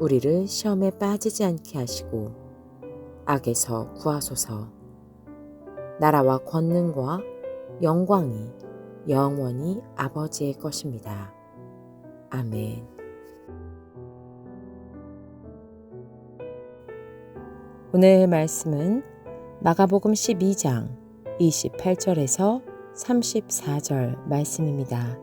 우리를 시험에 빠지지 않게 하시고 악에서 구하소서. 나라와 권능과 영광이 영원히 아버지의 것입니다. 아멘. 오늘 말씀은 마가복음 12장 28절에서 34절 말씀입니다.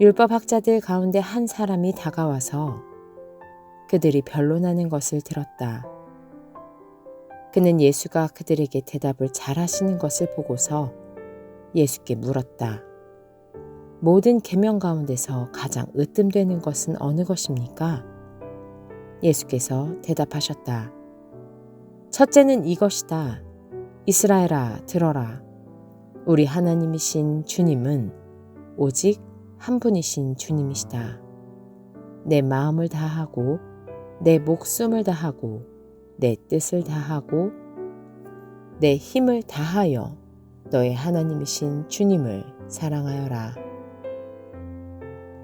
율법학자들 가운데 한 사람이 다가와서 그들이 변론하는 것을 들었다. 그는 예수가 그들에게 대답을 잘 하시는 것을 보고서 예수께 물었다. 모든 계명 가운데서 가장 으뜸되는 것은 어느 것입니까? 예수께서 대답하셨다. 첫째는 이것이다. 이스라엘아, 들어라. 우리 하나님이신 주님은 오직 한 분이신 주님이시다. 내 마음을 다하고 내 목숨을 다하고 내 뜻을 다하고 내 힘을 다하여 너의 하나님이신 주님을 사랑하여라.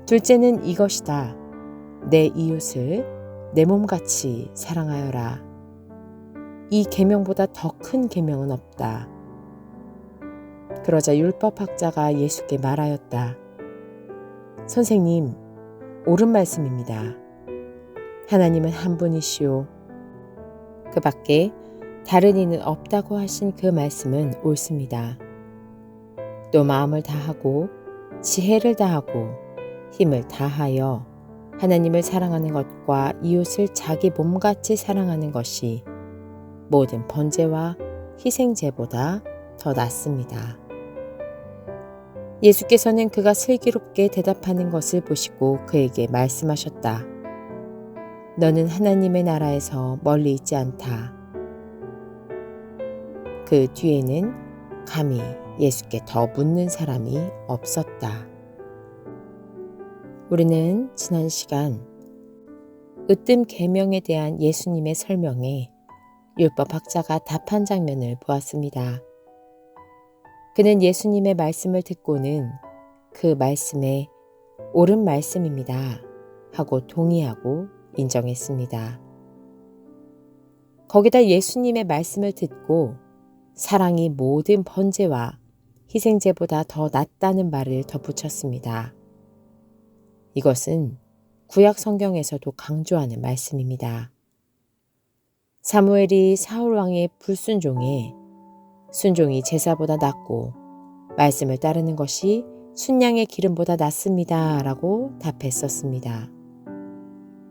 둘째는 이것이다. 내 이웃을 내 몸같이 사랑하여라. 이 계명보다 더 큰 계명은 없다. 그러자 율법학자가 예수께 말하였다. 선생님, 옳은 말씀입니다. 하나님은 한 분이시오. 그 밖에 다른 이는 없다고 하신 그 말씀은 옳습니다. 또 마음을 다하고 지혜를 다하고 힘을 다하여 하나님을 사랑하는 것과 이웃을 자기 몸같이 사랑하는 것이 모든 번제와 희생제보다 더 낫습니다. 예수께서는 그가 슬기롭게 대답하는 것을 보시고 그에게 말씀하셨다. 너는 하나님의 나라에서 멀리 있지 않다. 그 뒤에는 감히 예수께 더 묻는 사람이 없었다. 우리는 지난 시간 으뜸 계명에 대한 예수님의 설명에 율법 학자가 답한 장면을 보았습니다. 그는 예수님의 말씀을 듣고는 그 말씀에 옳은 말씀입니다. 하고 동의하고 인정했습니다. 거기다 예수님의 말씀을 듣고 사랑이 모든 번제와 희생제보다 더 낫다는 말을 덧붙였습니다. 이것은 구약 성경에서도 강조하는 말씀입니다. 사무엘이 사울 왕의 불순종에 순종이 제사보다 낫고 말씀을 따르는 것이 순양의 기름보다 낫습니다. 라고 답했었습니다.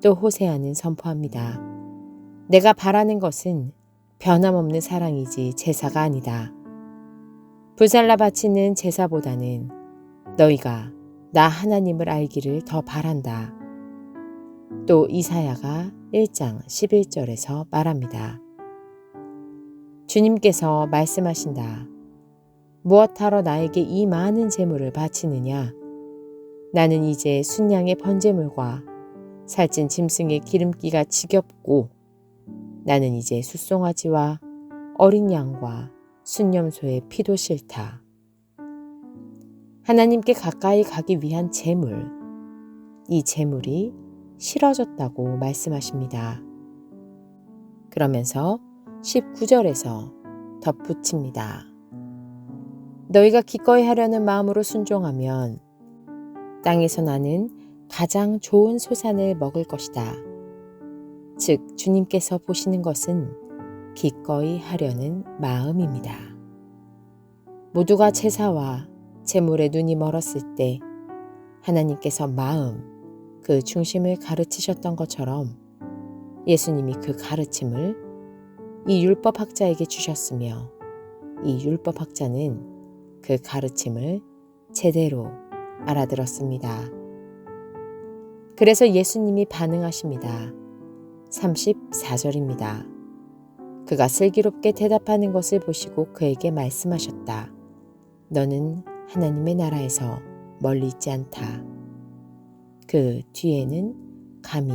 또 호세아는 선포합니다. 내가 바라는 것은 변함없는 사랑이지 제사가 아니다. 불살라 바치는 제사보다는 너희가 나 하나님을 알기를 더 바란다. 또 이사야가 1장 11절에서 말합니다. 주님께서 말씀하신다. 무엇하러 나에게 이 많은 재물을 바치느냐? 나는 이제 순양의 번제물과 살찐 짐승의 기름기가 지겹고 나는 이제 숫송아지와 어린 양과 순념소의 피도 싫다. 하나님께 가까이 가기 위한 재물, 이 재물이 싫어졌다고 말씀하십니다. 그러면서 19절에서 덧붙입니다. 너희가 기꺼이 하려는 마음으로 순종하면 땅에서 나는 가장 좋은 소산을 먹을 것이다. 즉, 주님께서 보시는 것은 기꺼이 하려는 마음입니다. 모두가 제사와 재물에 눈이 멀었을 때 하나님께서 마음, 그 중심을 가르치셨던 것처럼 예수님이 그 가르침을 이 율법학자에게 주셨으며 이 율법학자는 그 가르침을 제대로 알아들었습니다. 그래서 예수님이 반응하십니다. 34절입니다. 그가 슬기롭게 대답하는 것을 보시고 그에게 말씀하셨다. 너는 하나님의 나라에서 멀리 있지 않다. 그 뒤에는 감히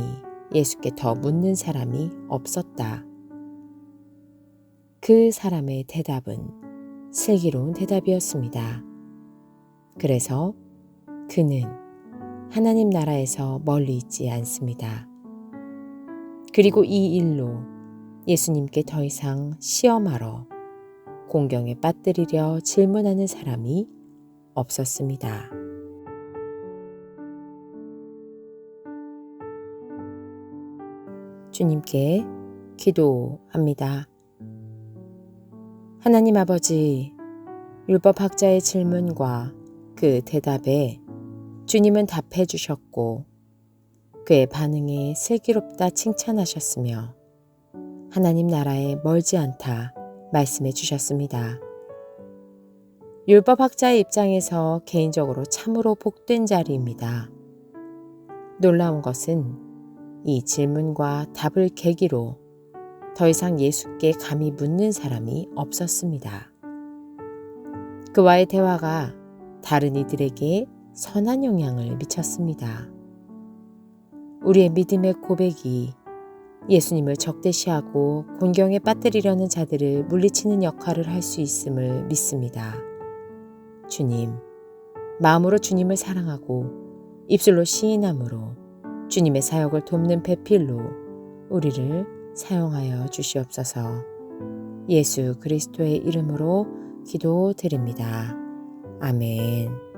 예수께 더 묻는 사람이 없었다. 그 사람의 대답은 슬기로운 대답이었습니다. 그래서 그는 하나님 나라에서 멀리 있지 않습니다. 그리고 이 일로 예수님께 더 이상 시험하러 공경에 빠뜨리려 질문하는 사람이 없었습니다. 주님께 기도합니다. 하나님 아버지, 율법학자의 질문과 그 대답에 주님은 답해 주셨고 그의 반응에 슬기롭다 칭찬하셨으며 하나님 나라에 멀지 않다 말씀해 주셨습니다. 율법학자의 입장에서 개인적으로 참으로 복된 자리입니다. 놀라운 것은 이 질문과 답을 계기로 더 이상 예수께 감히 묻는 사람이 없었습니다. 그와의 대화가 다른 이들에게 선한 영향을 미쳤습니다. 우리의 믿음의 고백이 예수님을 적대시하고 곤경에 빠뜨리려는 자들을 물리치는 역할을 할 수 있음을 믿습니다. 주님, 마음으로 주님을 사랑하고 입술로 시인함으로 주님의 사역을 돕는 배필로 우리를 사용하여 주시옵소서. 예수 그리스도의 이름으로 기도드립니다. 아멘.